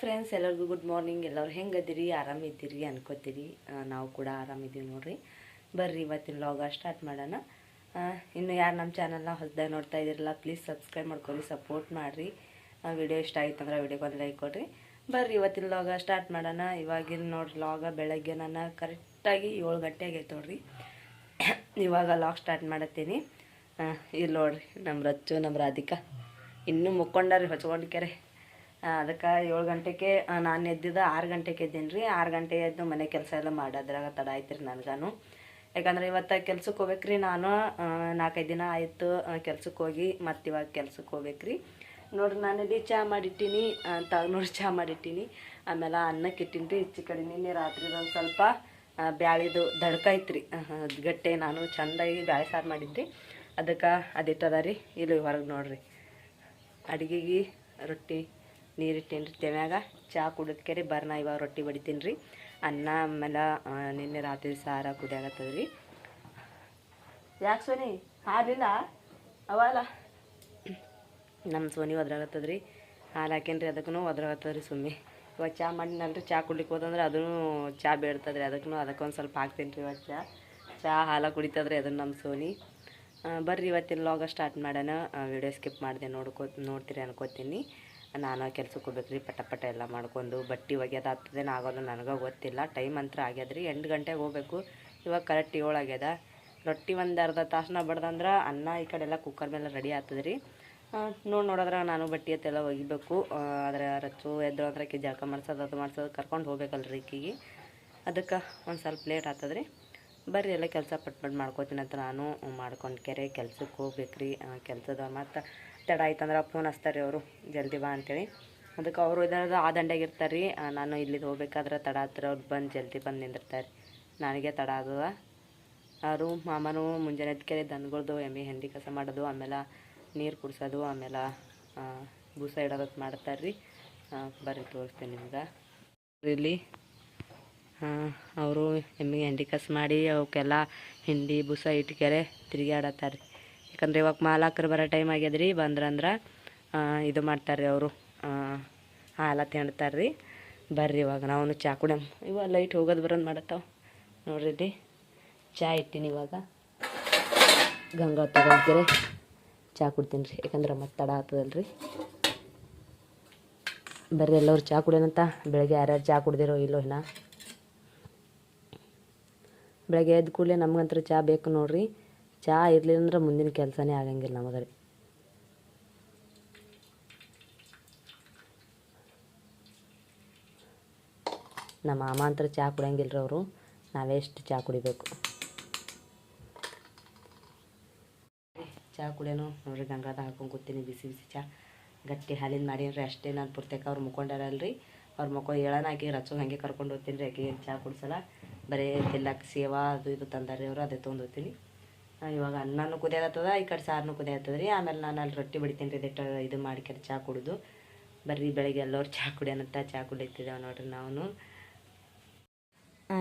Friends ಎಲ್ಲರಿಗೂ good morning ಎಲ್ಲರೂ ಹೆಂಗದಿರಿ? ಆರಾಮಿದ್ದೀರಿ ಅನ್ಕೋತೀರಿ. ನಾವು ಕೂಡ ಆರಾಮಿದ್ದೀವಿ ನೋಡ್ರಿ. ಬರ್ರಿ, ಇವತ್ತಿನ ಲಾಗ ಸ್ಟಾರ್ಟ್ ಮಾಡೋಣ. ಇನ್ನು ಯಾರು ನಮ್ಮ ಚಾನಲ್ನ ಹೊಸದಾಗಿ ನೋಡ್ತಾ ಇದ್ದೀರಲ್ಲ ಪ್ಲೀಸ್ ಸಬ್ಸ್ಕ್ರೈಬ್ ಮಾಡ್ಕೊಳ್ಳಿ ಸಪೋರ್ಟ್ ಮಾಡಿರಿ. ವಿಡಿಯೋ ಇಷ್ಟ ಆಯ್ತು ಅಂದ್ರೆ ವಿಡಿಯೋಗೆ ಒಂದು ಲೈಕ್ ಕೊಡ್ರಿ. ಬರ್ರಿ, ಇವತ್ತಿನ ಲಾಗ ಸ್ಟಾರ್ಟ್ ಮಾಡೋಣ. ಇವಾಗಿನ ನೋಡ್ರಿ ಲಾಗ ಬೆಳಗ್ಗೆ ನಾನು ಕರೆಕ್ಟಾಗಿ ಏಳು ಗಂಟೆ ಆಗೈತೆ ನೋಡ್ರಿ. ಇವಾಗ ಲಾಗ್ ಸ್ಟಾರ್ಟ್ ಮಾಡತ್ತೀನಿ. ಇಲ್ಲಿ ನೋಡ್ರಿ ನಮ್ಮ ರಚ್ಚು ನಮ್ಮ ರಾಧಿಕಾ. ಇನ್ನೂ ಮುಕ್ಕೊಂಡಾರಿ ಹೊಚ್ಕೊಂಡ್ಕೆರೆ ಅದಕ್ಕೆ ಏಳು ಗಂಟೆಗೆ ನಾನು ಎದ್ದಿದ್ದು ಆರು ಗಂಟೆಗೆ ಎದ್ದೀನಿ ರೀ ಆರು ಗಂಟೆ ಎದ್ದು ಮನೆ ಕೆಲಸ ಎಲ್ಲ ಮಾಡೋದ್ರಾಗ ತಡ ಆಯ್ತು ರೀ ನನಗಾನು. ಯಾಕಂದ್ರೆ ಇವತ್ತು ಕೆಲ್ಸಕ್ಕೆ ಹೋಗ್ಬೇಕ್ರಿ ನಾನು. ನಾಲ್ಕೈದು ದಿನ ಆಯಿತು ಕೆಲ್ಸಕ್ಕೆ ಹೋಗಿ ಮತ್ತು ಇವಾಗ ಕೆಲ್ಸಕ್ಕೆ ಹೋಗ್ಬೇಕ್ರಿ. ನೋಡ್ರಿ ನಾನು ಇಲ್ಲಿ ಚಹಾ ಮಾಡಿಟ್ಟೀನಿ ಅಂತ ನೋಡಿ ಚಹಾ ಮಾಡಿಟ್ಟೀನಿ. ಆಮೇಲೆ ಅನ್ನಕ್ಕೆ ಇಟ್ಟಿನಿ ರೀ ಹೆಚ್ಚು ಕಡೆ ನಿನ್ನೆ ರಾತ್ರಿ ಒಂದು ಸ್ವಲ್ಪ. ಬ್ಯಾಳಿದು ದಡ್ಕ ಐತ್ರಿ. ಗಟ್ಟೆ ನಾನು ಚಂದಾಗಿ ಬ್ಯಾಳೆ ಸಾರು ಮಾಡಿದ್ರಿ ಅದಕ್ಕೆ ಅದಿಟ್ಟದ ರೀ ಇಲ್ಲಿ ಹೊರಗೆ ನೋಡ್ರಿ. ಅಡುಗೆಗೆ ರೊಟ್ಟಿ. ನೀರಿಟ್ಟೀನಿ ರೀ ತೆಮ್ಯಾಗ ಚಹಾ ಕುಡಿದ್ಕೆರೆ ಬರ್ನ ಇವಾಗ ರೊಟ್ಟಿ ಬಡಿತೀನಿ ರೀ ಅನ್ನ ಆಮೇಲೆ ನಿನ್ನೆ ರಾತ್ರಿ ಸಾರ ಕುದಿಯಾಗತ್ತದ ರೀ ಯಾಕೆ ಸೋನಿ? ಹಾಲಿಲ್ಲ? ಅವಲ್ಲ ನಮ್ಮ ಸೋನಿ ಒದ್ರಾಗತ್ತದ ರೀ ಹಾಲು ಹಾಕೇನಿ ರೀ ಅದಕ್ಕೂ ಒದ್ರಾಗತ್ತದ ರೀ ಸುಮ್ಮನೆ ಇವಾಗ ಚಹಾ ಮಾಡಿನಲ್ರಿ ಚಹಾ ಕುಡ್ಲಿಕ್ಕೆ ಹೋದಂದ್ರೆ ಅದೂ ಚಹಾ ಬೇಡ್ತದೆ ರೀ ಅದಕ್ಕೂ ಅದಕ್ಕೊಂದು ಸ್ವಲ್ಪ ಹಾಕ್ತೀನಿ ರೀ ಇವಾಗ ಚಹಾ ಚಹಾ ಹಾಲು ಕುಡಿತದ್ರಿ ಅದನ್ನು ನಮ್ಮ ಸೋನಿ. ಬರ್ರಿ ಇವತ್ತಿನ ಲಾಗ ಸ್ಟಾರ್ಟ್ ಮಾಡೋಣ. ವಿಡಿಯೋ ಸ್ಕಿಪ್ ಮಾಡಿದೆ ನೋಡ್ಕೋ ನೋಡ್ತೀರಿ ಅನ್ಕೋತೀನಿ. ನಾನು ಕೆಲ್ಸಕ್ಕೆ ಹೋಗ್ಬೇಕು ರೀ, ಪಟ ಪಟ ಎಲ್ಲ ಮಾಡ್ಕೊಂಡು, ಬಟ್ಟೆ ಒಗ್ಯೋದು ಆಗ್ತದೇನೋ ಆಗೋಲ್ಲ ನನಗೆ ಗೊತ್ತಿಲ್ಲ ಟೈಮ್ ಅಂತ ಆಗ್ಯದ್ರಿ ಎಂಟು ಗಂಟೆಗೆ ಹೋಗ್ಬೇಕು, ಇವಾಗ ಕರೆಕ್ಟ್ ಏಳು ಆಗ್ಯದ. ರೊಟ್ಟಿ ಒಂದು ಅರ್ಧ ತಾಸನ ಬಡ್ದಂದ್ರೆ ಅನ್ನ ಈ ಕಡೆ ಎಲ್ಲ ಕುಕ್ಕರ್ ಮೇಲೆ ರೆಡಿ ಆಗ್ತದೆ ರೀ. ನೋಡಿ ನೋಡಿದ್ರೆ ನಾನು ಬಟ್ಟೆ ಅತ್ತೆಲ್ಲ ಒಗಿಬೇಕು ಆದರೆ ರಚ್ಚು ಎದ್ದು ಅಂದ್ರೆ ಕಿ ಜಳಕ ಮಾಡ್ಸೋದು, ಅದು ಮಾಡ್ಸೋದು ಕರ್ಕೊಂಡು ಹೋಗ್ಬೇಕಲ್ರಿ ಈಕಿಗೆ. ಅದಕ್ಕೆ ಒಂದು ಸ್ವಲ್ಪ ಲೇಟ್ ಆಗ್ತದೆ ರೀ. ಬರ್ರಿ ಎಲ್ಲ ಕೆಲಸ ಪಟ್ಪಟ್ ಪಟ್ ಮಾಡ್ಕೋತೀನಿ ಅಂತ ನಾನು, ಮಾಡ್ಕೊಂಡು ಕೆರೆ ಕೆಲ್ಸಕ್ಕೆ ಹೋಗ್ಬೇಕ್ರಿ ಕೆಲಸದ ಮತ್ತು ತಡ ಆಯ್ತಂದ್ರೆ ಫೋನ್ ಹಚ್ತಾರೆ ಅವರು, ಜಲ್ದಿ ಬಾ ಅಂತೇಳಿ. ಅದಕ್ಕೆ ಅವರು ಇದಾದ ಆ ದಂಡೆಗೆ ಇರ್ತಾರೆ ರೀ ನಾನು ಇಲ್ಲಿದ್ದು ಹೋಗ್ಬೇಕಾದ್ರೆ ತಡ ಹತ್ರ ಅವ್ರು ಬಂದು ಜಲ್ದಿ ಬಂದು ನಿಂದಿರ್ತಾರೆ ನನಗೆ ತಡ ಆಗುವ. ಅವರು ಮಾಮನು ಮುಂಜಾನೆ ಕೆರೆ ದನಗಳ್ದು ಎಮ್ಮೆ ಹೆಂಡಿ ಕಸ ಮಾಡೋದು, ಆಮೇಲೆ ನೀರು ಕುಡಿಸೋದು, ಆಮೇಲೆ ಬೂಸ ಇಡೋದಕ್ಕೆ ಮಾಡ್ತಾರೆ ರೀ ಬರ್ರಿ ತೋರಿಸ್ತೀನಿ ನಿಮ್ಗೆ. ಇಲ್ಲಿ ಅವರು ಎಮ್ಮೆ ಹೆಂಡಿ ಕಸ ಮಾಡಿ ಅವಕ್ಕೆಲ್ಲ ಹಿಂಡಿ, ಬೂಸ ಇಟ್ಕೆರೆ ತಿರುಗಾಡತ್ತಾರೆ ಯಾಕಂದ್ರೆ ಇವಾಗ ಮಾಲಾಕರು ಬರೋ ಟೈಮ್ ಆಗ್ಯದ್ರಿ, ಬಂದ್ರಂದ್ರೆ ಇದು ಮಾಡ್ತಾರೆ ರೀ ಅವರು ಹಾಲ ತಿಂಡ್ತಾರೆ ರೀ ಬರ್ರಿ ಇವಾಗ ನಾವು ಚಾ ಕುಡಿಯಮ್ ಇವಾಗ ಲೈಟ್ ಹೋಗೋದು ಬರೋದು ಮಾಡತ್ತಾವ. ನೋಡ್ರಿ ಚಾ ಇಟ್ಟಿನಿ ಇವಾಗ. ಗಂಗಾ ತಗೊಂಡ್ರೆ ಚಾ ಕುಡ್ತೀನಿ ರೀ ಯಾಕಂದ್ರೆ ಮತ್ತೆ ತಡ ಆಗ್ತದಲ್ರಿ. ಬರ್ರಿ ಎಲ್ಲರೂ ಚಾ ಕುಡಿಯೋಣಂತ ಬೆಳಗ್ಗೆ ಯಾರ್ಯಾರು ಚಾ ಕುಡ್ದಿರೋ ಇಲ್ಲೋ ಇನ್ನ. ಬೆಳಗ್ಗೆ ಎದ್ದ ಕೂಡಲೇ ನಮ್ಗಂತೂ ಚಾ ಬೇಕು ನೋಡ್ರಿ. ಚಹಾ ಇರಲಿಲ್ಲ ಅಂದ್ರೆ ಮುಂದಿನ ಕೆಲಸನೇ ಆಗಂಗಿಲ್ಲ ನಮಗೆ ರೀ ನಮ್ಮ ಮಾಮ ಅಂತ ಚಹಾ ಕುಡಿಯಂಗಿಲ್ಲ ರೀ ಅವರು, ನಾವೆಷ್ಟು ಚಹಾ ಕುಡಿಬೇಕು? ಚಹಾ ಕುಡಿಯೋನು, ನೋಡ್ರಿ ಗಂಗಾದ ಹಾಕೊಂಡು ಕೂತೀನಿ, ಬಿಸಿ ಬಿಸಿ ಚಹಾ ಗಟ್ಟಿ ಹಾಲಿನ ಮಾಡೀನಿ ಅಷ್ಟೇ ನಾನು ಪುರ್ತಕ ಅವ್ರು ಮುಕೊಂಡಾರಲ್ರಿ ಅವ್ರ ಮಕ್ಕಳು ಹೇಳೋಣ ರಚೋ ಹಾಗೆ ಕರ್ಕೊಂಡು ಹೋಗ್ತೀನಿ ರೀ, ಆಕೆ ಚಹಾ ಕುಡಿಸಲ್ಲ. ಬರೀ ತಿಲ್ಲಕ್ಕೆ ಸೇವಾ ಅದು ಇದು ತಂದಾರಿ ಅವರು, ಅದೇ ತೊಗೊಂಡು ಹೋಗ್ತೀನಿ. ಇವಾಗ ಅನ್ನನೂ ಕುದಿಯೋದತ್ತದ ಈ ಕಡೆ ಸಾರನು ಕುದಿಯತ್ತದ ರೀ ಆಮೇಲೆ ನಾನು ಅಲ್ಲಿ ರೊಟ್ಟಿ ಬಡಿತೀನಿ ರೀ ದಿಟ್ಟ ಇದು ಮಾಡ್ಕೊಂಡು ಚಹಾ ಕುಡಿದು. ಬರ್ರಿ ಬೆಳಗ್ಗೆ ಎಲ್ಲರೂ ಚಹಾ ಕುಡಿಯೋಣಂತ ಚಹಾ ಕುಡಿತಿದ್ದೇವೆ ನೋಡ್ರಿ ನಾವು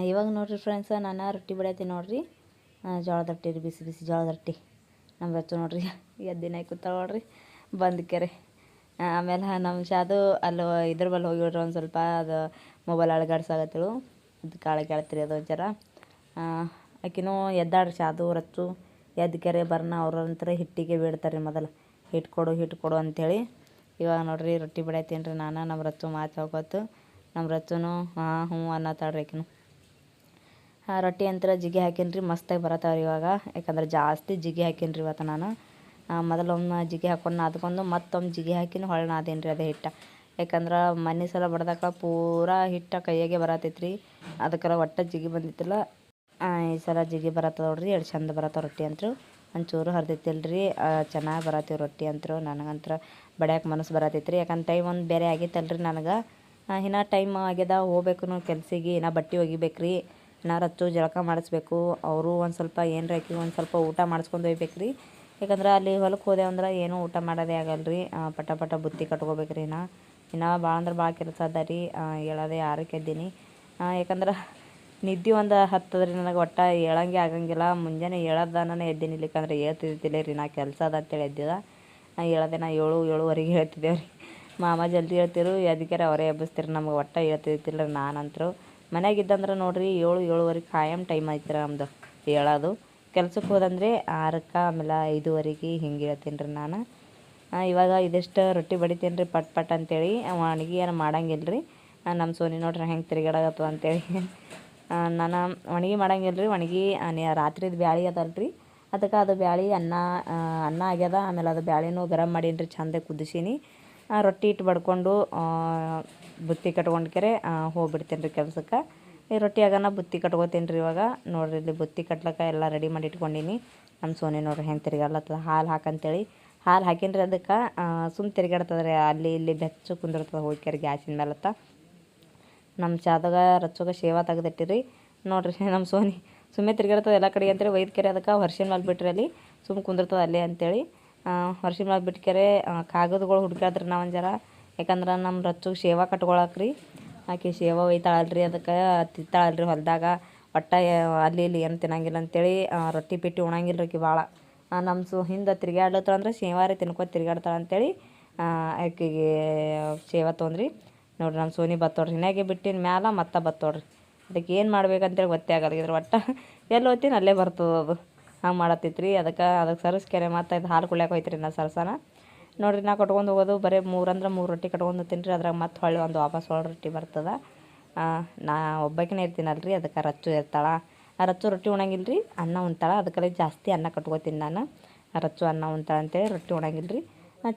ಇವಾಗ ನೋಡ್ರಿ ಫ್ರೆಂಡ್ಸ ನಾನು ರೊಟ್ಟಿ ಬಡಿಯತ್ತೀನಿ ನೋಡ್ರಿ. ಜೋಳದ ರೊಟ್ಟಿ ರೀ, ಬಿಸಿ ಬಿಸಿ ಜೋಳದ ರೊಟ್ಟಿ. ನಮ್ಮ ರಚ್ಚು ನೋಡ್ರಿ ಎದ್ದಿನ ಕೂತಾಳ ನೋಡ್ರಿ. ಬಂದ ಕೆರೆ. ಆಮೇಲೆ ನಮ್ಮ ಶಾದು ಅಲ್ಲಿ ಇದ್ರ ಬಲ್ಲಿ ಹೋಗಿ ಒಂದು ಸ್ವಲ್ಪ, ಅದು ಮೊಬೈಲ್ ಅಳಗಾಡ್ಸಾಗತ್ತಳು ಅದು ಕಾಳು ಕೇಳ್ತೀರಿ ಅದು ಜರ ಆಕಿನೂ ಎದ್ದಾಡ್ರಿ ಶಾದು ರಚ್ಚು ಎದ್ದು ಕೆರೆ ಬರ್ನ ಅವ್ರಂತರ ಹಿಟ್ಟಿಗೆ ಬಿಡ್ತಾರೆ ಮೊದಲು. ಹಿಟ್ಟು ಕೊಡು ಹಿಟ್ಟು ಕೊಡು ಅಂಥೇಳಿ ಇವಾಗ ನೋಡಿರಿ ರೊಟ್ಟಿ ಬಡಿಯತ್ತೀನಿ ರೀ ನಾನು ನಮ್ಮ ರತ್ತು ಮಾತು ಹೋಗೋತು. ನಮ್ಮ ರಚ್ಚುನು ಹಾಂ, ಹ್ಞೂ ಅನ್ನತ್ತಾಳ್ರಿ ಆಕಿನು ಆ ರೊಟ್ಟಿ ಅಂತರ ಜಿಗಿ ಹಾಕೀನಿ ಮಸ್ತಾಗಿ ಬರತ್ತಾವ್ರಿ ಇವಾಗ. ಯಾಕಂದ್ರೆ ಜಾಸ್ತಿ ಜಿಗಿ ಹಾಕೀನಿ ರೀ ಇವತ್ತು ನಾನು. ಮೊದಲೊಮ್ಮೆ ಜಿಗಿ ಹಾಕೊಂಡು ನಾದ್ಕೊಂಡು ಮತ್ತೊಮ್ಮೆ ಜಿಗಿ ಹಾಕಿನ ಹೊಳ್ಳ ನಾದೇನಿ ರೀ ಅದೇ ಹಿಟ್ಟು. ಯಾಕಂದ್ರೆ ಮನೆ ಸಲ ಬಡ್ದಾಕ ಪೂರಾ ಹಿಟ್ಟು ಕೈಯಾಗೆ ಬರತೈತ್ರಿ. ಅದಕ್ಕೆಲ್ಲ ಒಟ್ಟ ಜಿಗಿ ಬಂದಿತ್ತಿಲ್ಲ ಈ ಸಲ ಜಿಗಿ ಬರತ್ತದ ನೋಡ್ರಿ ಎರಡು ಚಂದ ಬರತ್ತ ರೊಟ್ಟಿ ಅಂತರು. ಒಂಚೂರು ಹರಿದಿತ್ತಿಲ್ಲ ರೀ ಚೆನ್ನಾಗಿ ಬರತ್ತೀವಿ ರೊಟ್ಟಿ ಅಂತರು. ನನಗಂತ್ರ ಬಡಿಯೋಕೆ ಮನಸ್ಸು ಬರತ್ತೈತ್ರಿ ಯಾಕಂದ್ರೆ ಟೈಮ್ ಒಂದು ಬೇರೆ ಆಗೈತಲ್ಲ ರೀ ನನಗೆ ಇನ್ನೂ ಟೈಮ್ ಆಗ್ಯದ ಹೋಗ್ಬೇಕು ಕೆಲ್ಸಿಗೆ. ಇನ್ನೂ ಬಟ್ಟೆ ಒಗಿಬೇಕು ರೀ ಇನ್ನು ರಚ್ಚು ಜಳಕ ಮಾಡಿಸ್ಬೇಕು. ಅವರು ಒಂದು ಸ್ವಲ್ಪ ಏನು ಆಕಿ, ಒಂದು ಸ್ವಲ್ಪ ಊಟ ಮಾಡಿಸ್ಕೊಂಡು ಹೋಗ್ಬೇಕು ರೀ ಯಾಕಂದ್ರೆ ಅಲ್ಲಿ ಹೊಲಕ್ಕೆ ಹೋದೆವು ಅಂದ್ರೆ ಏನೂ ಊಟ ಮಾಡೋದೇ ಆಗಲ್ಲ ರೀ ಪಟ ಪಟ ಬುತ್ತಿ ಕಟ್ಕೋಬೇಕು ರೀ ನಾ ಇನ್ನು ಭಾಳ ಅಂದ್ರೆ ಭಾಳ ಕೆಲಸ ಅದ ರೀ. ಹೇಳೋದೇ ಆರಕ್ಕೆ ಇದ್ದೀನಿ ಯಾಕಂದ್ರೆ ನಿದ್ದೆ ಒಂದು ಹತ್ತದ್ರಿ ನನಗೆ ಒಟ್ಟು ಹೇಳಂಗೆ ಆಗಂಗಿಲ್ಲ. ಮುಂಜಾನೆ ಏಳೋದನ ಎದ್ದೀನಿ ಇಲ್ಲಿಕಂದ್ರೆ ಹೇಳ್ತಿದ್ದಿಲ್ಲ ರೀ, ನಾ ಕೆಲಸ ಅದ ಅಂತೇಳಿ ಎದ್ದಿದ. ನಾ ಹೇಳದೆ ನಾ ಏಳು, ಏಳುವರೆಗೆ ಹೇಳ್ತಿದ್ದೇವೆ ರೀ. ಮಾಮ ಜಲ್ದಿ ಹೇಳ್ತಿರು ಅದಕ್ಕೆ ಅವರೇ ಎಬ್ಬಿಸ್ತಿರು, ನಮ್ಗೆ ಒಟ್ಟು ಹೇಳ್ತಿರ್ತಿಲ್ಲ ನಾನಂತರು. ಮನೆಯಾಗಿದ್ದಂದ್ರೆ ನೋಡಿರಿ ಏಳು, ಏಳುವರೆ ಖಾಯಂ ಟೈಮ್ ಐತ್ರಿ ನಮ್ಮದು ಹೇಳೋದು. ಕೆಲ್ಸಕ್ಕೆ ಹೋದಂದ್ರೆ ಆರಕ್ಕೆ ಆಮೇಲೆ ಐದುವರೆಗೆ ಹಿಂಗೆ ಹೇಳ್ತೀನಿ ರೀ ನಾನು ಇವಾಗ ಇದಿಷ್ಟು ರೊಟ್ಟಿ ಬಡಿತೀನಿ ರೀ ಪಟ್ ಪಟ್ ಅಂತೇಳಿ ಅಡುಗೆ ಏನು ಮಾಡಂಗಿಲ್ಲ ರೀ ನಮ್ಮ ಸೋನಿ ನೋಡ್ರಿ ಹೆಂಗೆ ತಿರುಗಾಡಕತ್ತದ ಅಂತೇಳಿ. ನಾನು ಒಣಗಿ ಮಾಡಂಗಿಲ್ಲ ರೀ ಒಣಗಿ ರಾತ್ರಿದು ಬ್ಯಾಳಿ ಅದಲ್ಲ ರೀ ಅದಕ್ಕೆ ಅದು ಬ್ಯಾಳಿ ಅನ್ನ ಅನ್ನ ಆಗ್ಯದ. ಆಮೇಲೆ ಅದು ಬ್ಯಾಳಿನೂ ಗರಮ್ ಮಾಡೀನಿ ರೀ ಚಂದ ಕುದಿಸೀನಿ ರೊಟ್ಟಿ ಇಟ್ಟು ಬಡ್ಕೊಂಡು ಬುತ್ತಿ ಕಟ್ಕೊಂಡ್ಕೆರೆ ಹೋಗ್ಬಿಡ್ತೀನಿ ರೀ ಕೆಲಸಕ್ಕೆ. ಈ ರೊಟ್ಟಿ ಆಗೋಣ ಬುತ್ತಿ ಕಟ್ಕೋತೀನಿ ರೀ ಇವಾಗ. ನೋಡ್ರಿ ಇಲ್ಲಿ ಬುತ್ತಿ ಕಟ್ಲಕ್ಕ ಎಲ್ಲ ರೆಡಿ ಮಾಡಿ ಇಟ್ಕೊಂಡೀನಿ. ನಮ್ಮ ಸೋನಿ ನೋಡ್ರಿ ಹೆಂಗೆ ತಿರ್ಗಾಡ್ಲತ್ತದ, ಹಾಲು ಹಾಕಂತೇಳಿ. ಹಾಲು ಹಾಕಿನ್ರಿ ಅದಕ್ಕೆ ಸುಮ್ಮ ತಿರ್ಗಾಡ್ತದ ರೀ ಅಲ್ಲಿ ಇಲ್ಲಿ ಬೆಚ್ಚು ಕುಂದಿರ್ತದೆ ಹೋಗ್ಯಾರ ಗ್ಯಾಸಿನ ಮೇಲತ್ತ ನಮ್ಮ ಚಾದಾಗ ರಚ್ಚೋಗ ಸೇವಾ ತೆಗೆದಿಟ್ಟಿರಿ. ನೋಡ್ರಿ, ನಮ್ಮ ಸೋನಿ, ಸುಮ್ಮನೆ ತಿರುಗಿರ್ತದೆ ಎಲ್ಲ ಕಡೆ ಅಂತೇಳಿ ಒಯ್ದು ಕೆರೆ ಅದಕ್ಕೆ ವರ್ಷಿನ ಮೇಲೆ ಬಿಟ್ರಿ ಅಲ್ಲಿ ಸುಮ್ಮನೆ ಕುಂದಿರ್ತದೆ ಅಲ್ಲೇ ಅಂತೇಳಿ. ವರ್ಷಿನ ಬಿಟ್ಟು ಕೆರೆ ಕಾಗದಗಳು ಹುಡ್ಕಾದ್ರಿ ನಾವು ಜರ ಯಾಕಂದ್ರೆ ನಮ್ಮ ರಚ್ಚಗೆ ಸೇವಾ ಕಟ್ಕೊಳಕ್ರಿ. ಆಕೆ ಸೇವಾ ಒಯ್ತಾಳಲ್ರಿ ಅದಕ್ಕೆ, ತಿತ್ತಾಳಲ್ರಿ ಹೊಲದಾಗ. ಒಟ್ಟ ಅಲ್ಲಿ ಇಲ್ಲಿ ಏನು ತಿನ್ನಂಗಿಲ್ಲ ಅಂತೇಳಿ ರೊಟ್ಟಿ ಪಿಟ್ಟಿ ಉಣಂಗಿಲ್ಲ ರೀ ಭಾಳ ನಮ್ಮ ಸು, ಹಿಂದೆ ತಿರ್ಗಾಡ್ಲತ್ತಾಳ ಅಂದ್ರೆ ಶೇವಾರಿ ತಿನ್ಕೊ ತಿರ್ಗಾಡ್ತಾಳ ಅಂತೇಳಿ ಆಕೆಗೆ ಸೇವಾ ತೊಂದ್ರಿ ನೋಡ್ರಿ ನಮ್ಮ ಸೋನಿ ಬತ್ತೋಡ್ರಿ. ಹಿನಾಗೆ ಬಿಟ್ಟಿನ ಮ್ಯಾಲ ಮತ್ತೆ ಬತ್ತೋಡ್ರಿ. ಅದಕ್ಕೆ ಏನು ಮಾಡ್ಬೇಕಂತೇಳಿ ಗೊತ್ತೇ ಆಗಲ್ಲ. ಇದ್ರ ಒಟ್ಟು ಎಲ್ಲಿ ಹೋಗ್ತೀನಿ ಅಲ್ಲೇ ಬರ್ತದೆ ಅದು. ಹಂಗೆ ಮಾಡತ್ತಿತ್ರಿ. ಅದಕ್ಕೆ ಅದಕ್ಕೆ ಸರ್ಸ್ಕೆರೆ ಮತ್ತು ಇದು ಹಾಲು ಕುಳ್ಯಾಕೆ ಹೋಯ್ತ್ರಿ ನಾ ಸರ್ಸನ. ನೋಡ್ರಿ ನಾ ಕಟ್ಕೊಂಡು ಹೋಗೋದು ಬರೀ ಮೂರು ಅಂದ್ರೆ ಮೂರು ರೊಟ್ಟಿ ಕಟ್ಕೊಂಡು ತಿನ್ನಿರಿ ರೀ ಅದ್ರಾಗ ಮತ್ತೆ ಹೊಳ್ಳಿ ಒಂದು ವಾಪಸ್ ಹೊಳ್ಳಿ ರೊಟ್ಟಿ ಬರ್ತದೆ. ನಾ ಒಬ್ಬಾಕಿನೇ ಇರ್ತೀನಲ್ರಿ. ಅದಕ್ಕೆ ರಚ್ಚು ಇರ್ತಾಳೆ. ರಚ್ಚು ರೊಟ್ಟಿ ಉಣಂಗಿಲ್ಲ ರೀ ಅನ್ನ ಉಣ್ತಾಳೆ. ಅದಕ್ಕೆ ಜಾಸ್ತಿ ಅನ್ನ ಕಟ್ಕೊತೀನಿ ನಾನು. ರಚ್ಚು ಅನ್ನ ಉಣ್ತಾಳೆ ಅಂತೇಳಿ ರೊಟ್ಟಿ ಉಣಂಗಿಲ್ಲ ರೀ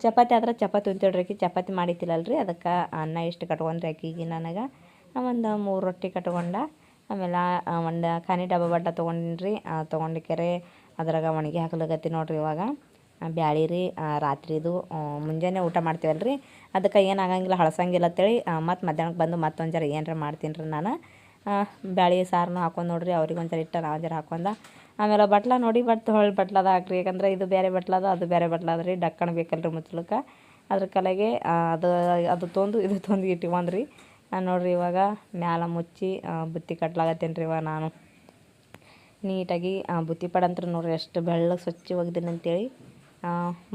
ಚಪಾತಿ ಆದ್ರೆ ಚಪಾತಿ ಉಣ್ತೇಳ್ರಿ ಆಕಿ. ಚಪಾತಿ ಮಾಡಿತಿಲ್ಲಲ್ರಿ ಅದಕ್ಕೆ ಅನ್ನ ಎಷ್ಟು ಕಟ್ಕೊಂಡ್ರಿ ಆಕಿಗೆ ನನಗೆ. ಒಂದು ಮೂರು ರೊಟ್ಟಿ ಕಟ್ಕೊಂಡ. ಆಮೇಲೆ ಒಂದು ಖಾನಿ ಡಬ್ಬ ಬಡ್ಡ ತೊಗೊಂಡಿನಿ ರೀ ಕೆರೆ ಅದ್ರಾಗ ಒಣಗಿ ಹಾಕ್ಲಿಕತ್ತಿ ನೋಡ್ರಿ ಇವಾಗ. ಬ್ಯಾಳಿ ರೀ ರಾತ್ರಿದು ಮುಂಜಾನೆ ಊಟ ಮಾಡ್ತೀವಲ್ಲ ರೀ ಅದಕ್ಕೆ ಏನಾಗಂಗಿಲ್ಲ, ಹಳಸಂಗಿಲ್ಲ ಅಂತೇಳಿ ಮತ್ತು ಮಧ್ಯಾಹ್ನಕ್ಕೆ ಬಂದು ಮತ್ತೊಂದು ಜರ ಏನಾರ ಮಾಡ್ತೀನಿ ರೀ ನಾನು ಬ್ಯಾಳಿ ಸಾರನ್ನು ಹಾಕೊಂಡು ನೋಡ್ರಿ. ಅವ್ರಿಗೆ ಜರ ಇಟ್ಟ ನಾವು ಜರ ಹಾಕೊಂಡ. ಆಮೇಲೆ ಬಟ್ಲ ನೋಡಿ ಬಟ್ ಹೊಳ್ಳಿ ಬಟ್ಲದ ಹಾಕ್ರಿ. ಯಾಕಂದ್ರೆ ಇದು ಬೇರೆ ಬಟ್ಲದ, ಅದು ಬೇರೆ ಬಟ್ಲದ ರೀ. ಡಕ್ಕಣ ಬೇಕಲ್ರಿ ಮುಚ್ಚಲಕ್ಕೆ ಅದ್ರ ಕಲೆಗೆ ಅದು ಅದು ತೊಂದು, ಇದು ತೊಂದು ಇಟ್ಕೊಂಡ್ರಿ ನೋಡ್ರಿ ಇವಾಗ ಮ್ಯಾಲ ಮುಚ್ಚಿ ಬುತ್ತಿ ಕಟ್ಲಾಗತ್ತೇನೆ ರೀ ಇವಾಗ ನಾನು. ನೀಟಾಗಿ ಬುತ್ತಿ ಪಡ ಅಂತ ನೋಡ್ರಿ ಎಷ್ಟು ಬೆಳ್ಳಗೆ ಸ್ವಚ್ಛ ಒಗ್ದೀನಿ ಅಂತೇಳಿ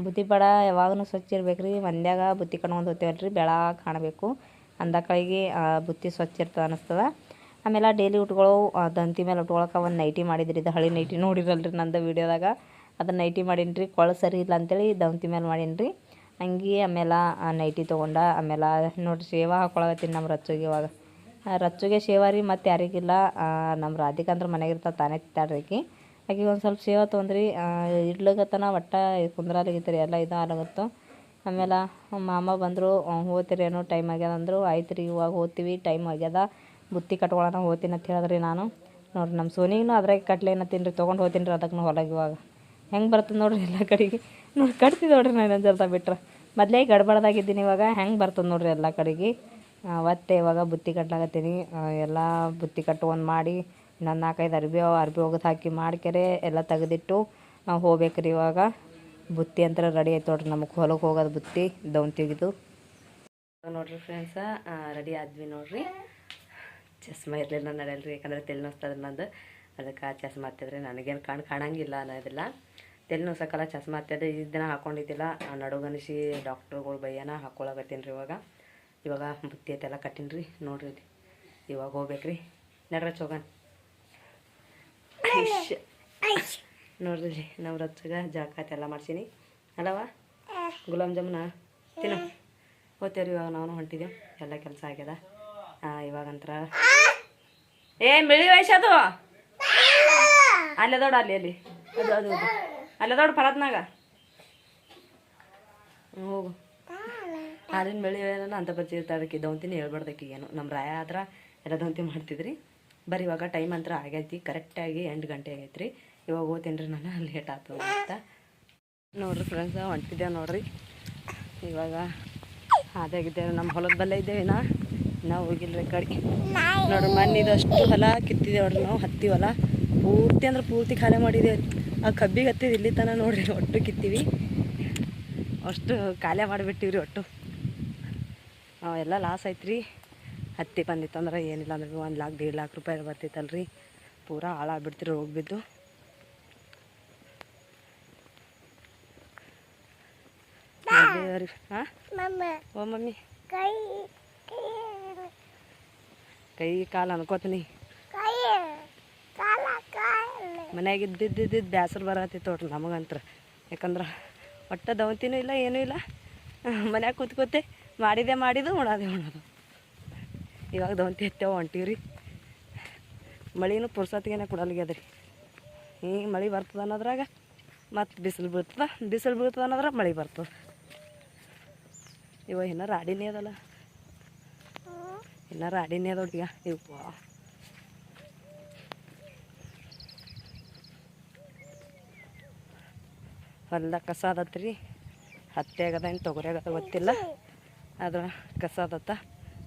ಬುತ್ತಿ ಪಡ ಯಾವಾಗೂ ಸ್ವಚ್ಛ ಇರ್ಬೇಕು ರೀ ಮಂದ್ಯಾಗ ಬುತ್ತಿ ಕಟ್ಕೊಂಡು ಹೋಗ್ತೇವಲ್ಲ ರೀ ಕಾಣಬೇಕು. ಅಂದಕಳಿಗೆ ಬುತ್ತಿ ಸ್ವಚ್ಛ ಇರ್ತದೆ ಅನ್ನಿಸ್ತದ. ಆಮೇಲೆ ಡೈಲಿ ಉಟ್ಕೊಳ್ಳೋ ದಂತಿ ಮೇಲೆ ಉಟ್ಕೊಳಕ್ಕೆ ಒಂದು ನೈಟಿ ಮಾಡಿದ್ರಿ. ಇದು ಹಳಿ ನೈಟಿ ನೋಡಿರಲ್ರಿ ನಂದು ವೀಡಿಯೋದಾಗ ಅದನ್ನ ನೈಟಿ ಮಾಡೀನಿ ರೀ ಕೊಳ ಸರಿ ಇಲ್ಲ ಅಂತೇಳಿ ದಂತಿ ಮೇಲೆ ಮಾಡೀನಿ ರೀ ಹಂಗೆ ಆಮೇಲೆ ನೈಟಿ ತೊಗೊಂಡ ಆಮೇಲೆ ನೋಡಿರಿ ಸೇವಾ ಹಾಕೊಳಕತ್ತೀನಿ ನಮ್ಮ ರಚ್ಚುಗೆ ಇವಾಗ. ರಚ್ಚುಗೆ ಸೇವಾ ರೀ ಮತ್ತು ಯಾರಿಗಿಲ್ಲ. ನಮ್ಮ ರಾಧಿಕಾ ಅಂದ್ರೆ ಮನೆಗೆ ಇರ್ತಾಳೆ ತಾನೇ ತಿತ್ತಾಡ್ರಿ ಆಕಿ ಒಂದು ಸ್ವಲ್ಪ ಸೇವಾ ತೊಗೊಂಡ್ರಿ. ಇಡ್ಲಗತ್ತನ ಒಟ್ಟ ಕುಂದ್ರಾಲಿಗಿತ್ರಿ ಎಲ್ಲ ಇದು ಆಲಾಗತ್ತು. ಆಮೇಲೆ ಮಾಮ ಬಂದರು ಹೋಗ್ತೀರೇನೋ ಟೈಮ್ ಆಗ್ಯದ ಅಂದರು ಆಯ್ತು ರೀ ಇವಾಗ ಹೋಗ್ತೀವಿ ಟೈಮ್ ಆಗ್ಯದ. ಬುತ್ತಿ ಕಟ್ಕೊಳ್ಳೋಣ ಹೋಗ್ತೀನಿ ಅಂತ ಹೇಳಿದ್ರಿ ನಾನು. ನೋಡಿರಿ ನಮ್ಮ ಸೋನಿಗೂ ಅದ್ರಾಗೆ ಕಟ್ಲೆ ಏನತ್ತೀನಿ ರೀ ತೊಗೊಂಡು ಹೋಗ್ತೀನಿ ರೀ ಅದಕ್ಕೆ ಹೊಲಗೆ ಇವಾಗ. ಹೆಂಗೆ ಬರ್ತದೆ ನೋಡಿರಿ ಎಲ್ಲ ಕಡೆಗೆ ನೋಡಿ ಕಟ್ತಿದ್ದೆ ನೋಡ್ರಿ ನಾನು ಜರ್ದ ಬಿಟ್ರೆ. ಮೊದಲೇ ಗಡ್ಬಡ್ದಾಗಿದ್ದೀನಿ ಇವಾಗ ಹೆಂಗೆ ಬರ್ತದೆ ನೋಡ್ರಿ ಎಲ್ಲ ಕಡೆಗೆ. ಅವತ್ತೆ ಇವಾಗ ಬುತ್ತಿ ಕಟ್ಲಾಕತ್ತೀನಿ. ಆ, ಎಲ್ಲ ಬುತ್ತಿ ಕಟ್ಕೊಂಡು ಮಾಡಿ ಇನ್ನೊಂದು ನಾಲ್ಕೈದು ಅರ್ಬಿ ಅರ್ಬಿ ಒಗೆದು ಹಾಕಿ ಮಾಡ್ಕೆರೆ ಎಲ್ಲ ತೆಗೆದಿಟ್ಟು ನಾವು ಹೋಗ್ಬೇಕ್ರಿ ಇವಾಗ. ಬುತ್ತಿ ಅಂತ ರೆಡಿ ಆಯ್ತು ನೋಡ್ರಿ ನಮಗೆ ಹೊಲಕ್ಕೆ ಹೋಗೋದು ಬುತ್ತಿ ದೌನ್ ತೆಗೆದು. ನೋಡ್ರಿ ಫ್ರೆಂಡ್ಸ ರೆಡಿ ಆದ್ವಿ ನೋಡ್ರಿ. ಚಸ್ಮಾ ಇರಲಿಲ್ಲ ನಡೆಯಲ್ರಿ ಯಾಕಂದರೆ ತಲೆ ನೋಸ್ತದ ನಂದು. ಅದಕ್ಕೆ ಚಸ್ಮಾ ಹತ್ತಿದ್ರೆ ನನಗೇನು ಕಣ್ಣು ಕಾಣಂಗಿಲ್ಲ ಅನ್ನೋದಿಲ್ಲ ತಲೆ ನೋಸಕ್ಕಲ್ಲ ಚಸ್ಮಾ ಹತ್ತಿದ್ರೆ ಈ ದಿನ ಹಾಕೊಂಡಿದ್ದಿಲ್ಲ. ನಡುಗನಿಸಿ ಡಾಕ್ಟ್ರುಗಳು ಬೈಯನ ಹಾಕ್ಕೊಳಕತ್ತೀನಿ ರೀ ಇವಾಗ. ಇವಾಗ ಬುತ್ತಿ ಐತೆಲ್ಲ ಕಟ್ಟಿನಿ ರೀ ನೋಡ್ರಿ ಇವಾಗ ಹೋಗ್ಬೇಕ್ರಿ. ನಡ್ರ ಚೋಗನ್. ನೋಡ್ರಿ ನಾವು ರಚ್ಚಗ ಜಾಕತ್ತೆಲ್ಲ ಎಲ್ಲ ಮಾಡ್ಸೀನಿ. ಅಲ್ಲವಾ? ಗುಲಾಬ್ ಜಾಮೂನ? ತಿನ್ನು. ಹೋಗ್ತೇವ್ರಿ ಇವಾಗ ನಾವು ಹೊಂಟಿದ್ದೇವೆ ಎಲ್ಲ ಕೆಲಸ ಆಗ್ಯದ. ಆ, ಇವಾಗಂತ್ರ. ಏ ಬೆಳಿ ವಯಸ್ಸದು ಅಲ್ಲೇ ದೊಡ್ಡ ಅಲ್ಲಿ ಅಲ್ಲಿ. ಅದು ಅದು ಅದು. ಅಲ್ಲೇ ದೊಡ್ಡ ಪರತ್ನಾಗ. ಹೋಗು. ಹಾಲಿನ ಬೆಳಿ ಅಂತ ಬಜ್ಜಿ ಇರ್ತಾಳಕ್ಕೆ ದೌಂತಿನ ಹೇಳ್ಬಾರ್ದಕ್ಕೆ ಏನು. ನಮ್ಮ ರಾಯ ಆದ್ರೆ ಎಲ್ಲ ದೌಂತಿ ಮಾಡ್ತಿದ್ರಿ. ಬರೀ ಇವಾಗ ಟೈಮ್ ಅಂತರ ಆಗೈತಿ ಕರೆಕ್ಟಾಗಿ ಎಂಟು ಗಂಟೆ ಆಗೈತ್ರಿ. ಇವಾಗ ಹೋಗ್ತೀನಿ ರೀ ನಾನು ಲೇಟ್ ಆಯ್ತು ಅಂತ. ನೋಡ್ರಿ ಫ್ರೆಂಡ್ಸ್ ಹೊಂಟಿದ್ದೇವೆ ನೋಡ್ರಿ. ಇವಾಗ ಅದಾಗಿದ್ದೇವೆ ನಮ್ಮ ಹೊಲದ ಬಲ್ಲೇ ಇದ್ದೇವೆ ನಾ. ನಾವು ಹೋಗಿಲ್ರಿ ಕಡೆ. ನೋಡ್ರಿ ಮಣ್ಣಿದು ಅಷ್ಟು ಹೊಲ ಕಿತ್ತಿದೆ ನೋಡ್ರಿ ನಾವು ಹತ್ತಿ ಹೊಲ. ಪೂರ್ತಿ ಅಂದ್ರೆ ಪೂರ್ತಿ ಖಾಲಿ ಮಾಡಿದೆ. ಆ ಕಬ್ಬಿಗೆ ಹತ್ತಿದ ಇಲ್ಲಿ ತನಕ ನೋಡ್ರಿ ಒಟ್ಟು ಕಿತ್ತೀವಿ. ಅಷ್ಟು ಖಾಲಿ ಮಾಡಿಬಿಟ್ಟಿವ್ರಿ ಒಟ್ಟು. ಎಲ್ಲ ಲಾಸ್ ಐತ್ರಿ ಹತ್ತಿ ಬಂದಿತ್ತಂದ್ರೆ ಏನಿಲ್ಲ ಅಂದ್ರೆ ಒಂದು ಲಾಕ್ ದೇಡ್ ಲಾಕ್ ರೂಪಾಯಿ ಬರ್ತಿತ್ತಲ್ರಿ ಪೂರಾ ಹಾಳಾಗ್ಬಿಡ್ತೀರಿ ಹೋಗ್ಬಿದ್ದು ಹಾಂ ಓ ಮಮ್ಮಿ. ಕೈ ಕಾಲು ಅನ್ಕೋತೀನಿ. ಮನ್ಯಾಗ ಇದ್ದಿದ್ದಿದ್ದಿದ್ದು ಬ್ಯಾಸರ ಬರತ್ತಿತ್ತು ತೋಟ ನಮಗಂತ್ರ. ಯಾಕಂದ್ರೆ ಒಟ್ಟ ದವಂತಿನೂ ಇಲ್ಲ ಏನೂ ಇಲ್ಲ. ಮನ್ಯಾಗ ಕೂತ್ಕೋತೆ ಮಾಡಿದೆ ಮಾಡಿದ್ದು ಉಣಾದೆ ಉಣೋದು. ಇವಾಗ ದವಂತಿ ಎತ್ತೇವೆ ರೀ ಮಳಿನೂ ಪುರ್ಸತ್ಗೇನೆ ಕೊಡಲ್ಗ್ಯದ ರೀ ಹಿಂಗೆ ಮಳೆ ಬರ್ತದೆ ಅನ್ನೋದ್ರಾಗ ಮತ್ತು ಬಿಸಿಲು ಬೀಳ್ತದ ಬಿಸಿಲು ಬೀಳ್ತದೆ ಅನ್ನೋದ್ರಾಗ ಮಳೆ ಬರ್ತದೆ. ಇವಾಗ ಏನಾರು ರಾಡಿನೇ ಅದಲ್ಲ. ಇನ್ನ ರಾಡಿನೇ ದೊಡ್ಡ ಇವ್ವ ಹೊಲ್ದಾಗ ಕಸ ಆದತ್ರಿ. ಹತ್ತಿ ಆಗದ ಏನು ತೊಗರಿ ಆಗದ ಗೊತ್ತಿಲ್ಲ. ಆದ್ರೆ ಕಸ ಆದತ್ತ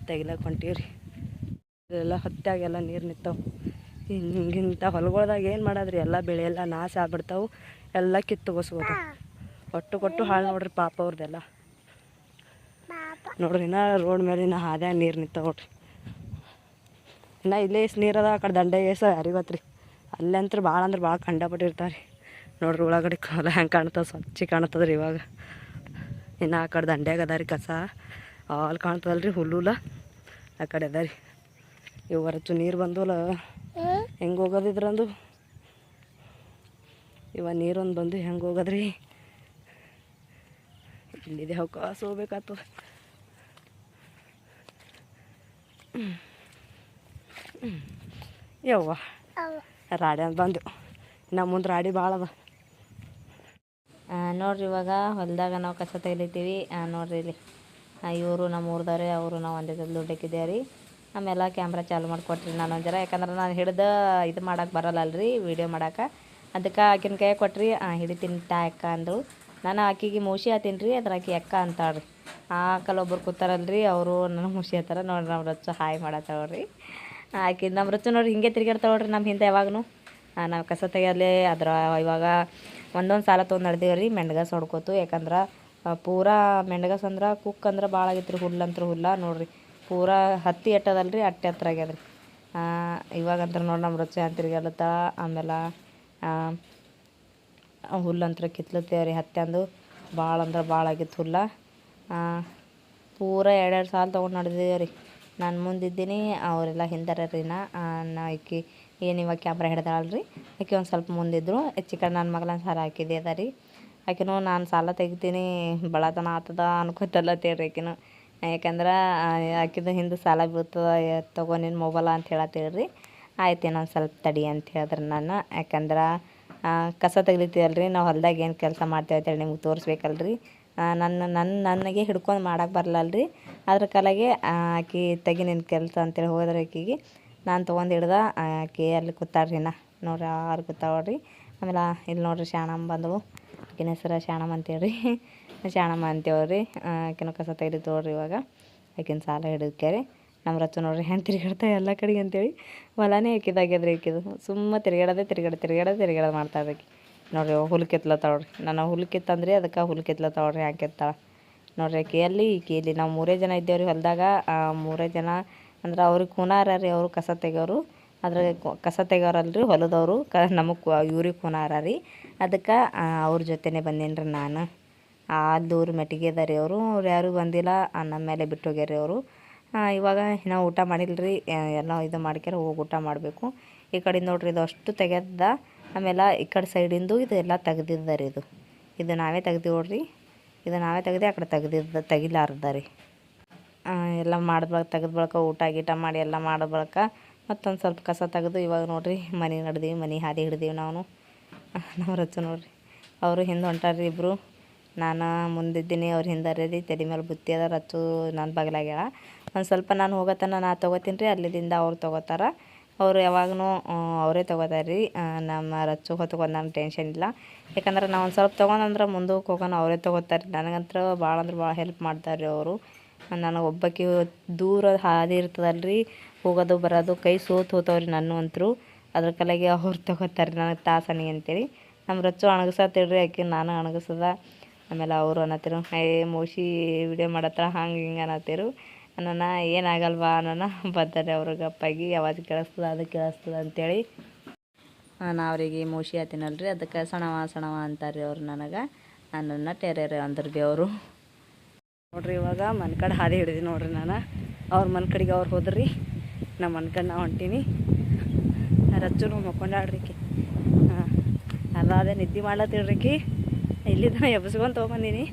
ತೆಗಿಲಕ್ಕೆ ರೀ ಇದೆಲ್ಲ ಹತ್ಯಾಗೆಲ್ಲ ನೀರು ನಿಂತಾವು. ಹಿಂಗಿಂಥ ಹೊಲಗಳ್ದಾಗ ಏನು ಮಾಡೋದ್ರಿ? ಎಲ್ಲ ಬೆಳೆ ಎಲ್ಲ ನಾಶ ಆಗ್ಬಿಡ್ತಾವು. ಎಲ್ಲ ಕಿತ್ತುಗೋಸ್ಬೋದು. ಒಟ್ಟು ಕೊಟ್ಟು ಹಾಳು ನೋಡ್ರಿ ಪಾಪ ಅವ್ರದ್ದೆಲ್ಲ ನೋಡ್ರಿ, ಇನ್ನ ರೋಡ್ ಮೇಲೆ ಇನ್ನ ಹಾದ್ಯಾಗ ನೀರು ನಿಂತಾವ ನೋಡ್ರಿ. ಇನ್ನ ಇಲ್ಲೇ ಎಷ್ಟು ನೀರು ಅದ ಆ ಕಡೆ ದಂಡೆ ಏಸ ಅರಿವತ್ರಿ ಅಲ್ಲೇ ಅಲ್ಲಂತ್ರ ಭಾಳ ಅಂದ್ರೆ ಭಾಳ ಕಂಡಪಟ್ಟಿರ್ತಾರೆ ನೋಡ್ರಿ ಒಳಗಡೆ ಕಾಲ ಹೆಂಗೆ ಕಾಣ್ತದೆ ಸ್ವಚ್ಛ ಕಾಣ್ತದ್ರಿ ರೀ ಇವಾಗ. ಇನ್ನು ಆ ಕಡೆ ದಂಡ್ಯಾಗ ಅದ ರೀ ಕಸ. ಆಲ್ ಕಾಣ್ತದಲ್ರಿ ಹುಲ್ಲುಲ್ಲ ಹುಲ್ಲುಲ. ಆ ಕಡೆ ಅದ ರೀ. ಇವು ಹೊರಚು ನೀರು ಬಂದಲ್ಲ ಹೆಂಗೆ ಹೋಗೋದಿದ್ರಂದು? ಇವ ನೀರೊಂದು ಬಂದು ಹೆಂಗೆ ಹೋಗೋದ್ರಿ? ಇಲ್ಲಿದೆ ಅವಕಾಶ ಹೋಗ್ಬೇಕಾಗ್ತದೆ. ಯವ್ವ. ರಾಡಿ ಅಂತ ಬಂದು ನಮ್ಮ ಮುಂದೆ ರಾಡಿ ಭಾಳ ಅದ. ನೋಡ್ರಿ ಇವಾಗ ಹೊಲದಾಗ ನಾವು ಕಸ ತೆಗಿಲಿತ್ತೀವಿ. ನೋಡ್ರಿ ಇಲ್ಲಿ. ಇವರು ನಮ್ಮ ಊರ್ದವ್ರೆ ಅವರು ನಾವು ಒಂದೇ ಸಲ ದುಡ್ಡಕ್ಕಿದ್ದೇವೆ ರೀ. ಆಮೇಲೆ ಕ್ಯಾಮ್ರಾ ಚಾಲು ಮಾಡಿಕೊಟ್ರಿ ನಾನು ಒಂದು ಜರ. ಯಾಕಂದ್ರೆ ನಾನು ಹಿಡ್ದು ಇದು ಮಾಡಕ್ಕೆ ಬರಲ್ಲಲ್ರಿ ವೀಡಿಯೋ ಮಾಡೋಕೆ. ಅದಕ್ಕೆ ಆಕಿನ ಕೈ ಕೊಟ್ರಿ. ಹಿಡಿತೀನಿ ತಾ ಅಕ್ಕ ಅಂದಳು ನಾನು ಆಕಿಗೆ ಮೂಸಿ ಆತೀನಿ ರೀ ಅದ್ರ ಆಕಿ ಅಕ್ಕ ಅಂತಾಳ್ರಿ. ಆ ಒಬ್ಬರು ಕೂತಾರಲ್ರಿ, ಅವರು ನನಗೆ ಮುಷಿ ಹತ್ತಾರ. ನೋಡ್ರಿ ನಮ್ಮ ರಚ್ಚು ಹಾಯ್ ಮಾಡತ್ತವ್ರಿ ಆಕೆ ನಮ್ಮ ರಚ್ಚು ನೋಡ್ರಿ ಹಿಂಗೆ ತಿರ್ಗಾಡ್ತಾವ್ರಿ ನಮ್ಮ ಹಿಂದೆ ಯಾವಾಗೂ ನಾವು ಕಸ ತೆಗಿಯಲ್ಲೇ ಅದ್ರ ಇವಾಗ ಒಂದೊಂದು ಸಾಲ ತೊಗೊಂಡು ನಡೆದೇವ್ರಿ ರೀ ಮೆಂಡ್ಗಸ್ ಹೊಡ್ಕೋತು. ಯಾಕಂದ್ರೆ ಪೂರಾ ಮೆಂಡ್ಗಸ್ ಅಂದ್ರೆ ಕುಕ್ ಅಂದ್ರೆ ಭಾಳ ಆಗೈತ್ರಿ ಹುಲ್ಲಂತ್ರ ಹುಲ್ಲ. ನೋಡ್ರಿ, ಪೂರಾ ಹತ್ತಿ ಎಟ್ಟದಲ್ಲ ರೀ ಅಟ್ಟೆ ಹತ್ರ ಆಗ್ಯದ್ರಿ. ರೀ ಇವಾಗಂತ್ರ ನೋಡಿ ನಮ್ಮ ರೊಚ್ಚ ಅಂತ ಆಮೇಲೆ ಹುಲ್ಲಂತ್ರ ಕಿತ್ಲತ್ತೇವ್ರಿ. ಹತ್ತಿ ಅಂದು ಭಾಳ ಅಂದ್ರೆ ಭಾಳ ಆಗಿತ್ತು ಹುಲ್ಲ. ಪೂರ ಎರಡೆರಡು ಸಾಲ ತೊಗೊಂಡು ನಡೆದಿದ್ದೀವಿ ರೀ. ನಾನು ಮುಂದಿದ್ದೀನಿ, ಅವರೆಲ್ಲ ಹಿಂದರ ರೀ ನಾ ನಾ ಆಕೆ ಏನು ಇವಾಗ ಕ್ಯಾಮ್ರಾ ರೀ ಆಕೆ ಒಂದು ಸ್ವಲ್ಪ ಮುಂದಿದ್ರು. ಹೆಚ್ಚು ಕಡೆ ನನ್ನ ಮಗಳನ್ನ ಸಾಲ ಹಾಕಿದ್ದೆ ಅದ ರೀ. ಆಕೆನೂ ನಾನು ಸಾಲ ತೆಗಿತೀನಿ ಬಳತನ ಆತದ ಅನ್ಕೋತಲ್ಲತ್ತೇಳ್ರಿ ಆಕಿನೂ. ಯಾಕಂದ್ರೆ ಆಕಿದು ಹಿಂದೆ ಸಾಲ ಬೀಳ್ತದ ತಗೋ ನಿನ್ನ ಮೊಬೈಲ ಅಂತ ಹೇಳತ್ತೇಳ್ರಿ ಆಯ್ತು ಇನ್ನೊಂದು ಸ್ವಲ್ಪ ತಡಿ ಅಂತ ಹೇಳಿದ್ರೆ ನಾನು. ಯಾಕಂದ್ರೆ ಕಸ ರೀ ನಾವು ಹೊಲ್ದಾಗ ಏನು ಕೆಲಸ ಮಾಡ್ತೇವೆ ಅಂತೇಳಿ ನಿಮ್ಗೆ ತೋರಿಸ್ಬೇಕಲ್ರಿ. ನನ್ನ ನನ್ನ ನನಗೆ ಹಿಡ್ಕೊಂಡು ಮಾಡಕ್ಕೆ ರೀ ಅದ್ರ ಕಲೆಗೆ ಆಕೆ ತೆಗಿ ನಿನ್ನ ಕೆಲಸ ಅಂತೇಳಿ ಹೋದ್ರೆ ಆಕಿಗೆ. ನಾನು ತೊಗೊಂಡು ಹಿಡ್ದ ಆಕೆ ಅಲ್ಲಿ ಕೂತಾಳ್ರಿ ನಾ ನೋಡ್ರಿ ಆರು ಕೂತಾವಳ್ರಿ ಆಮೇಲೆ ಇಲ್ಲಿ ನೋಡ್ರಿ ಶಾಣಮ್ಮ ಬಂದವು ಆಕಿನ ಹೆಸರು ಶಾಣಮ್ಮ ಅಂತೇಳಿ ಶಾಣಮ್ಮ ಅಂತೇವ್ರಿ ಆಕಿನ ಕಸ ತೆಗೆದು ನೋಡ್ರಿ ಇವಾಗ. ಆಕಿನ ಸಾಲ ಹಿಡಿದ್ಕ್ಯಾರಿ ನಮ್ಮ ರಚ್ಚು ನೋಡ್ರಿ ಹೆಂಗೆ ತಿರುಗಾಡ್ತಾ ಎಲ್ಲ ಕಡೆಗೆ ಅಂತೇಳಿ. ಹೊಲನೇ ಆಕಿದಾಗ್ಯದ್ರಿ ಆಕಿದು. ಸುಮ್ಮ ತಿರುಗಾಡೋದೇ ತಿರುಗಾಡ, ತಿರುಗಾಡೋದು ತಿರುಗಾಡೋದು ಮಾಡ್ತಾಳೆ ಆಕಿ. ನೋಡ್ರಿ ಕಿತ್ಲತ್ತಾವ್ರಿ ನಾನು ಹುಲ್ ಕಿತ್ತಂದ್ರಿ ಅದಕ್ಕೆ ಹುಲ್ ರೀ ಹ್ಯಾಂಗೆ ಕಿತ್ತಾಳ. ನೋಡ್ರಿ, ಆಕೆ ಎಲ್ಲಿ, ಈಕೆ ಇಲ್ಲಿ ನಾವು ಮೂರೇ ಜನ ಇದ್ದೇವ್ರಿ ಹೊಲದಾಗ ಮೂರೇ ಜನ ಅಂದ್ರೆ ಅವ್ರಿಗೆ ಖೂನಾರ ರೀ ಅವರು ಕಸ ತೆಗಿಯೋರು. ಅದ್ರಾಗ ಕಸ ತೆಗಿಯೋರಲ್ರಿ ಹೊಲದವರು, ಕ, ನಮಗೆ ಇವ್ರಿಗೆ ಖೂನಾರ ರೀ ಅದಕ್ಕೆ ಅವ್ರ ಜೊತೆನೇ ಬಂದೀನಿ ರೀ ನಾನು. ಅಲ್ಲಿ ಊರು ಮೆಟ್ಟಿಗೆ ರೀ ಅವರು. ಅವ್ರು ಯಾರೂ ಬಂದಿಲ್ಲ ನಮ್ಮ ಮೇಲೆ ಬಿಟ್ಟು ಹೋಗ್ಯಾರ ಅವರು. ಇವಾಗ ನಾವು ಊಟ ಮಾಡಿಲ್ಲ ರೀ ಎಲ್ಲ ಇದು ಮಾಡ್ಕ್ಯಾರ, ಹೋಗಿ ಊಟ ಮಾಡಬೇಕು. ಈ ಕಡೆ ನೋಡ್ರಿ, ಇದು ಅಷ್ಟು ತೆಗೆದ ಆಮೇಲೆ ಈ ಕಡೆ ಸೈಡಿಂದು ಇದೆಲ್ಲ ಎಲ್ಲ ತೆಗ್ದಿದ್ದ ರೀ ಇದು. ಇದು ನಾವೇ ತೆಗ್ದು ನೋಡ್ರಿ. ಇದು ನಾವೇ ತೆಗ್ದು ಆ ಕಡೆ ತೆಗ್ದಿದ್ದ ತೆಗಿಲಾರ್ದ ರೀ. ಎಲ್ಲ ಮಾಡಿದ ಬಳಕ ತೆಗೆದ ಬಳಕ ಊಟ ಗೀಟ ಮಾಡಿ ಎಲ್ಲ ಮಾಡಿದ ಬಳಕ ಮತ್ತೊಂದು ಸ್ವಲ್ಪ ಕಸ ತೆಗೆದು ಇವಾಗ ನೋಡ್ರಿ ಮನೆ ನಡೆದೀವಿ, ಮನೆ ಹಾದಿ ಹಿಡ್ದೀವಿ ನಾವು. ನಮ್ಮ ರಚು ನೋಡ್ರಿ. ಅವರು ಹಿಂದೆ ಹೊಂಟಾರ್ರಿ ಇಬ್ಬರು ನಾನು ಮುಂದಿದ್ದೀನಿ, ಅವ್ರು ಹಿಂದಾರೆ ತಲೆ ಮೇಲೆ ಬುತ್ತಿ ಅದ ರಚ್ಚು ನನ್ನ ಬಗಲಾಗ್ಯಾಳ. ಒಂದು ಸ್ವಲ್ಪ ನಾನು ಹೋಗತನ ನಾ ತೊಗೋತೀನಿ ರೀ. ಅಲ್ಲಿದಿಂದ ಅವ್ರು ತೊಗೋತಾರ. ಅವರು ಯಾವಾಗೂ ಅವರೇ ತೊಗೋತಾರೆ ರೀ ನಮ್ಮ ರಚ್ಚು ಹೊತ್ಕೊಂಡು ನಮ್ಮ ಟೆನ್ಷನ್ ಇಲ್ಲ. ಯಾಕಂದ್ರೆ ನಾವು ಒಂದು ಸ್ವಲ್ಪ ತೊಗೊಂಡಂದ್ರೆ ಮುಂದಕ್ಕೆ ಹೋಗೋಣ ಅವರೇ ತೊಗೋತಾರೆ ನನಗಂತೂ ಭಾಳ ಅಂದ್ರೆ ಭಾಳ ಹೆಲ್ಪ್ ಮಾಡ್ತಾರೆ ರೀ ಅವರು. ನನಗೆ ಒಬ್ಬಕ್ಕೆ ದೂರ ಹಾದಿ ಇರ್ತದಲ್ಲ ರೀ ಹೋಗೋದು, ಬರೋದು, ಕೈ ಸೋತು ಹೋತವ್ರಿ ನನ್ನ ಅಂತರು. ಅದ್ರ ಕಲೆಗೆ ಅವ್ರು ತೊಗೋತಾರೆ ನನಗೆ ತಾಸನಿ ಅಂತೇಳಿ. ನಮ್ಮ ರಚ್ಚು ಅಣಗಿಸತ್ತೇಳ್ರಿ ಆಕೆ ನಾನು ಅಣಗಿಸದ. ಆಮೇಲೆ ಅವರು ಅನ್ನತ್ತಿರು ಏ, ಮೋಶಿ ವಿಡಿಯೋ ಮಾಡತ್ತಾರ ಹಂಗೆ ಹಿಂಗೆ ಅನ್ನತ್ತಿರು ನನ್ನ ಏನಾಗಲ್ವಾ ಅನ್ನೋಣ ಬರ್ತಾರೆ ಅವ್ರಿಗೆ ಗಪ್ಪಾಗಿ ಯಾವಾಗ ಕೇಳಿಸ್ತದ, ಅದು ಕೇಳಿಸ್ತದ ಅಂತೇಳಿ. ನಾನು ಅವರಿಗೆ ಮೋಶಿ ಆತೀನಲ್ರಿ, ಅದಕ್ಕೆ ಸಣವ ಸಣವ ಅಂತಾರೆ ಅವ್ರು ನನಗೆ. ನನ್ನ ಟೆರೇರಿ ಅಂದ್ರೆ ಭೀ ಅವರು. ನೋಡ್ರಿ ಇವಾಗ ಮನ್ ಕಡೆ ಹಾದಿ ಹಿಡಿದಿ ನೋಡ್ರಿ ನಾನು. ಅವ್ರ ಮನ್ ಕಡೆಗೆ ಅವ್ರು ಹೋದ್ರಿ. ನಮ್ಮ ಮನ್ ಕಡೆ ನಾ ಹೊಂಟೀನಿ. ರಚ್ಚನು ಮಕ್ಕೊಂಡಾಡ್ರಿಕಿ ಹಾಂ. ಅಲ್ಲ, ಅದೇ ನಿದ್ದೆ ಮಾಡ್ಲತ್ತಿಳ್ರಿಕಿ. ಇಲ್ಲಿದ್ದ ಎಬ್ಸ್ಕೊಂಡ್ ತೊಗೊಂಬಂದೀನಿ.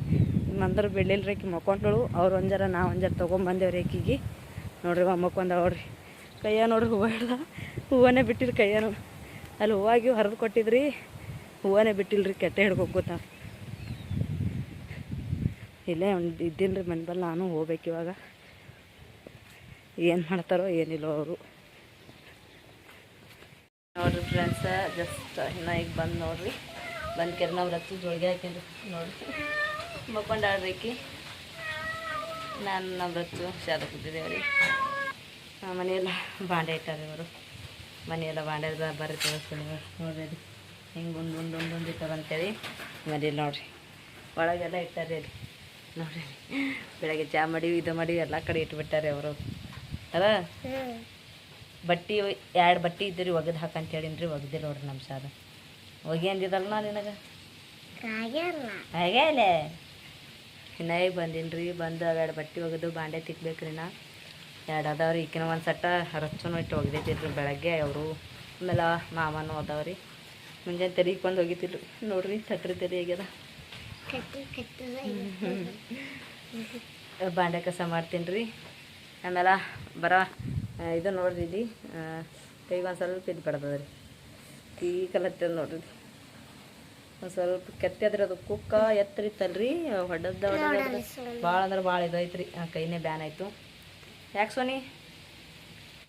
ಮಂದ್ರ ಬಿಡ್ಲಿಲ್ಲ ರೀಕಿ ಮಕ್ಕೊಂಡಳು. ಅವ್ರು ಒಂಜರ, ನಾ ಒಂದು ಜರ ತೊಗೊಂಬಂದೇವ್ರಿ ಆಕಿಗೆ. ನೋಡ್ರಿ ಮಕ್ಕೊಂದ ನೋಡ್ರಿ. ಕೈಯ ನೋಡ್ರಿ ಹೂವು ಹಿಡ್ದ ಹೂವನೇ ಬಿಟ್ಟಿರಿ ಕೈಯ ಅಲ್ಲಿ ಹೂವಾಗಿ ಹರಿದು ಕೊಟ್ಟಿದ್ರಿ. ಹೂವನೇ ಬಿಟ್ಟಿಲ್ರಿ ಕೆಟ್ಟ ಹಿಡ್ಕೊತ ಇಲ್ಲೇ ಒಂದು ಇದ್ದೀನಿ ರೀ ಮನೆ ನಾನು ಹೋಗ್ಬೇಕು ಇವಾಗ. ಏನು ಮಾಡ್ತಾರೋ ಏನಿಲ್ಲೋ ಅವರು. ನೋಡ್ರಿ ಫ್ರೆಂಡ್ಸ ಜಸ್ಟ್ ಇನ್ನ ಈಗ ಬಂದು ನೋಡ್ರಿ. ಬಂದು ಕೆರೆ ನಾವು ರತ್ತಿ ಜೋಳಿಗೆ ಹಾಕಿನ್ರಿ ನೋಡ್ರಿ. ಮಕ್ಕೊಂಡಾಡ್ರಿ ಆಕಿ ನಾನು ನಮ್ಮ ರಚ್ಚು ಶಾದ ಕೂತಿದ್ದೇವೆ ರೀ ಮನೆಯೆಲ್ಲ ಬಾಂಡೆ ಇಟ್ಟಾರೆ ಇವರು. ಮನೆಯೆಲ್ಲ ಬಾಂಡೆ ಬರ್ರಿ ತೋರಿಸ್ತೀನಿ ನೋಡ್ರಿ ಅದು ಹಿಂಗೆ ಒಂದು ಒಂದು ಒಂದು ಒಂದು ಇಟ್ಟಾರಂತೇಳಿ ನೋಡ್ರಿ. ಒಳಗೆಲ್ಲ ಇಟ್ಟಾರೆ ರೀ ನೋಡ್ರಿ ಬೆಳಗ್ಗೆ ಚಾ ಮಾಡಿ ಇದು ಮಾಡಿ ಎಲ್ಲ ಕಡೆ ಇಟ್ಬಿಟ್ಟಾರೆ ಅವರು. ಅಲ್ಲ? ಬಟ್ಟಿ ಎರಡು ಬಟ್ಟೆ ಇದ್ರಿ ಒಗೆದು ಹಾಕಂತ ಹೇಳಿನಿ ರೀ ಒಗ್ದಿಲ್ಲ ನೋಡ್ರಿ ನಮ್ಮ ಸಾರು ಒಗೆ ನಾ ನಿನಗೆ? ಹಾಗೆ ಅಲ್ಲೇ? ಇನ್ನ ಈಗ ಬಂದೀನಿ ರೀ ಬಂದು ಅವೆರಡು ಬಟ್ಟೆ ಒಗೆದು ಬಾಂಡೆ ತಿಕ್ಬೇಕ್ರಿ ನಾ. ಎರಡು ಅದಾವ್ರಿ ಈಕಿನ ಒಂದು ಸಟ್ಟ ರಚ್ಚನೂ ಇಟ್ಟು ಒಗ್ದೈತಿಲ್ರಿ ಬೆಳಗ್ಗೆ ಅವರು. ಆಮೇಲೆ ಮಾಮನೂ ಅದಾವ್ರಿ. ಮುಂಜಾನೆ ತೆರಿಕೊಂಡು ಹೋಗಿತಿಲ್ರಿ ನೋಡ್ರಿ ತಟ್ರಿ ತೆರಿ ಆಗ್ಯದ. ಬಾಂಡೆ ಕಸ ಮಾಡ್ತೀನಿ ರೀ ಆಮೇಲೆ ಬರ ಇದು ನೋಡ್ರಿ ಇಲ್ಲಿ ಕೈಗೆ ಒಂದು ಸ್ವಲ್ಪ ಇದು ಬಡ್ದದ ರೀ ಕೀ ಕಲತ್ತದ ನೋಡ್ರಿ. ಒಂದು ಸ್ವಲ್ಪ ಕೆತ್ತದ್ರಿ ಅದು ಕುಕ್ಕ ಎತ್ತ್ರಿ ಇತ್ತಲ್ರಿ ಹೊಡೆದ ಭಾಳ ಅಂದ್ರೆ ಭಾಳ ಇದೈತ್ರಿ ಆ ಕೈನೇ ಬ್ಯಾನ್ ಆಯಿತು. ಯಾಕೆ ಸೋನಿ?